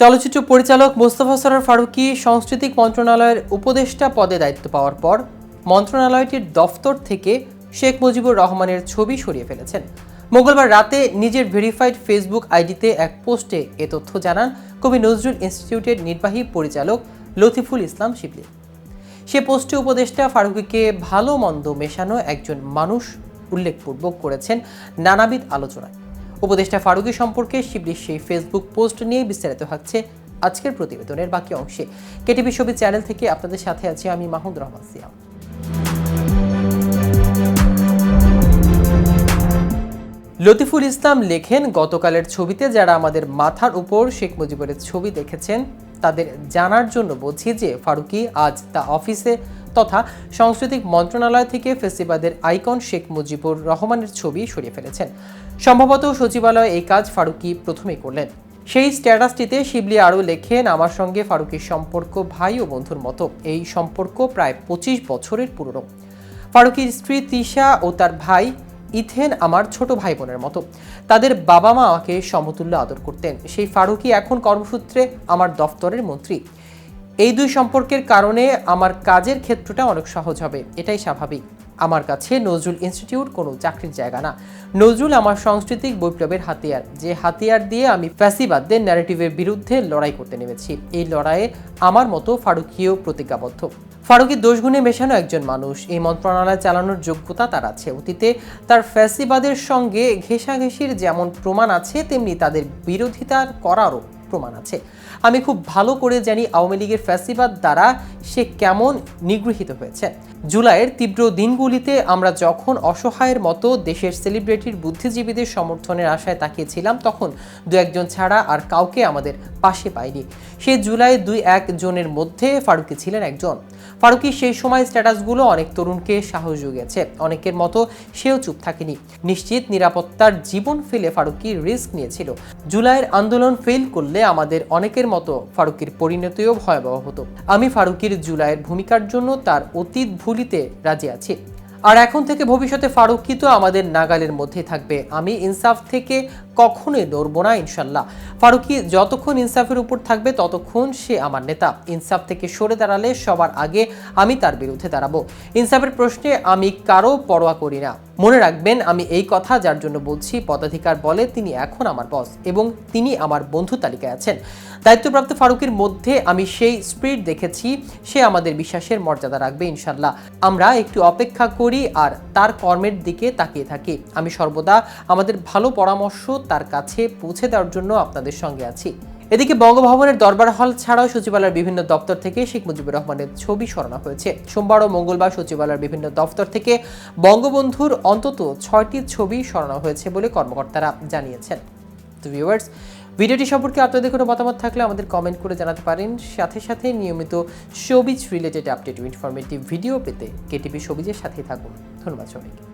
চলচ্চিত্র পরিচালক মোস্তফা সরার ফারুকী সাংস্কৃতিক মন্ত্রণালয়ের উপদেষ্টা পদে দায়িত্ব পাওয়ার পর মন্ত্রণালয়টির দফতর থেকে শেখ মুজিবুর রহমানের ছবি সরিয়ে ফেলেছেন। মঙ্গলবার রাতে নিজের ভেরিফাইড ফেসবুক আইডিতে এক পোস্টে এ তথ্য জানান কবি নজরুল ইনস্টিটিউটের নির্বাহী পরিচালক লতিফুল ইসলাম শিবলি। সে পোস্টে উপদেষ্টা ফারুকিকে ভালো মন্দ মেশানো একজন মানুষ উল্লেখপূর্বক করেছেন নানাবিধ আলোচনায়। উপদেষ্টা ফারুকী সম্পর্কে শিবলির সেই ফেসবুক পোস্ট নিয়ে বিস্তারিত থাকছে আজকের প্রতিবেদনের বাকি অংশে। কেটিভি ছবি চ্যানেল থেকে আপনাদের সাথে আছি আমি মাহমুদ রহমান সিয়াম। লতিফুল ইসলাম লেখেন, গতকালের ছবিতে যারা আমাদের মাথার উপর শেখ মুজিবুরের ছবি দেখেছেন, তাদের জানার জন্য বলছি যে ফারুকি আজ তা অফিসে তথা সাংস্কৃতিক মন্ত্রণালয় থেকে ফেস্টিভালের আইকন শেখ মুজিবুর রহমানের ছবি সরিয়ে ফেলেছেন। সম্ভবত সচিবালয়ে এই কাজ ফারুকি প্রথমেই করলেন। সেই স্ট্যাটাসটিতে শিবলি আরও লেখেন, আমার সঙ্গে ফারুকির সম্পর্ক ভাই ও বন্ধুর মতো। এই সম্পর্ক প্রায় পঁচিশ বছরের পুরনো। ফারুকির স্ত্রী তিশা ও তার ভাই ইথেন আমার ছোট ভাই বোনের মতো। তাদের বাবা মা আমাকে সমতুল্য আদর করতেন। সেই ফারুকি এখন কর্মসূত্রে আমার দফতরের মন্ত্রী। এই দুই সম্পর্কের কারণে আমার কাজের ক্ষেত্রটা অনেক সহজ হবে, এটাই স্বাভাবিক। আমার কাছে নজরুল ইনস্টিটিউট কোনো চাকরির জায়গা না। নজরুল আমার সাংস্কৃতিক বৈপ্লবের হাতিয়ার। যে হাতিয়ার দিয়ে আমি ফ্যাসিবাদদের ন্যারেটিভের বিরুদ্ধে লড়াই করতে নেমেছি। এই লড়াইয়ে আমার মতো ফারুকীয় প্রতিজ্ঞাবদ্ধ। ফারুকি দোষগুণে মেশানো একজন মানুষ। এই মন্ত্রণালয় চালানোর যোগ্যতা তার আছে। অতীতে তার ফ্যাসিবাদের সঙ্গে ঘেঁষাঘেঁষির যেমন প্রমাণ আছে, তেমনি তাদের বিরোধিতা করারও প্রমাণ আছে। আমি খুব ভালো করে জানি আওয়ামী লীগের ফ্যাসিবাদ দ্বারা সে কেমন নিগৃহীত হয়েছে। জুলাইয়ের তীব্র দিনগুলিতে আমরা যখন অসহায়ের মতো দেশের সেলিব্রিটির বুদ্ধিজীবীদের সমর্থনের আশায় তাকিয়েছিলাম, তখন দু একজন ছাড়া আর কাউকে আমাদের পাশে পাইনি সে জুলাই দুই এক জনের মধ্যে ফারুকি ছিলেন একজন। ফারুকি সেই সময় স্ট্যাটাসগুলো অনেক তরুণকে সাহস জুগিয়েছে। অনেকের মতো সেও চুপ থাকেনি। নিশ্চিত নিরাপত্তার জীবন ফেলে ফারুকি রিস্ক নিয়েছিল। জুলাইয়ের আন্দোলন ফেল করলে আমাদের অনেকের মতো ফারুকির পরিণতিও ভয়াবহ হতো। আমি ফারুকির জুলাইয়ের ভূমিকার জন্য তার অতীত ভুলিতে রাজি আছি। আর এখন থেকে ভবিষ্যতে ফারুকি তো আমাদের নাগালের মধ্যে থাকবে? আমি ইনসাফ থেকে কখনোই নড়বো না, ইনশাল্লাহ। ফারুকি যতক্ষণ ইনসাফের উপর থাকবে, ততক্ষণ সে আমার নেতা। ইনসাফ থেকে সরে দাঁড়ালে সবার আগে আমি তার বিরুদ্ধে দাঁড়াবো। ইনসাফের প্রশ্নে আমি কারও পরোয়া করি না। মনে রাখবেন, আমি এই কথা যার জন্য বলছি, পদাধিকার বলে তিনি এখন আমার বস এবং তিনি আমার বন্ধু তালিকায় আছেন। দায়িত্বপ্রাপ্ত ফারুকের মধ্যে আমি সেই স্পিরিট দেখেছি, সে আমাদের বিশ্বাসের মর্যাদা রাখবে ইনশাল্লাহ আমরা একটু অপেক্ষা করি আর তার কর্মের দিকে তাকিয়ে থাকি। আমি সর্বদা আমাদের ভালো পরামর্শ তার কাছে পৌঁছে দেওয়ার জন্য আপনাদের সঙ্গে আছি। এদিকে বঙ্গভবনের দরবার হল ছাড়াও সচিবালয়ের বিভিন্ন দপ্তর থেকে শেখ মুজিবুর রহমানের ছবি সরানো হয়েছে। সোমবার ও মঙ্গলবার সচিবালয়ের বিভিন্ন দপ্তর থেকে বঙ্গবন্ধুর অন্তত ছয়টি ছবি সরানো হয়েছে বলে কর্মকর্তারা জানিয়েছেন। ভিউয়ার্স ভিডিওটি সম্পর্কে আপনাদের কোনো মতামত থাকলে আমাদের কমেন্ট করে জানাতে পারেন। সাথে সাথে নিয়মিত showbiz related update informative video পেতে কেটিভি শোবিজের সাথেই থাকুন। ধন্যবাদ সবাইকে।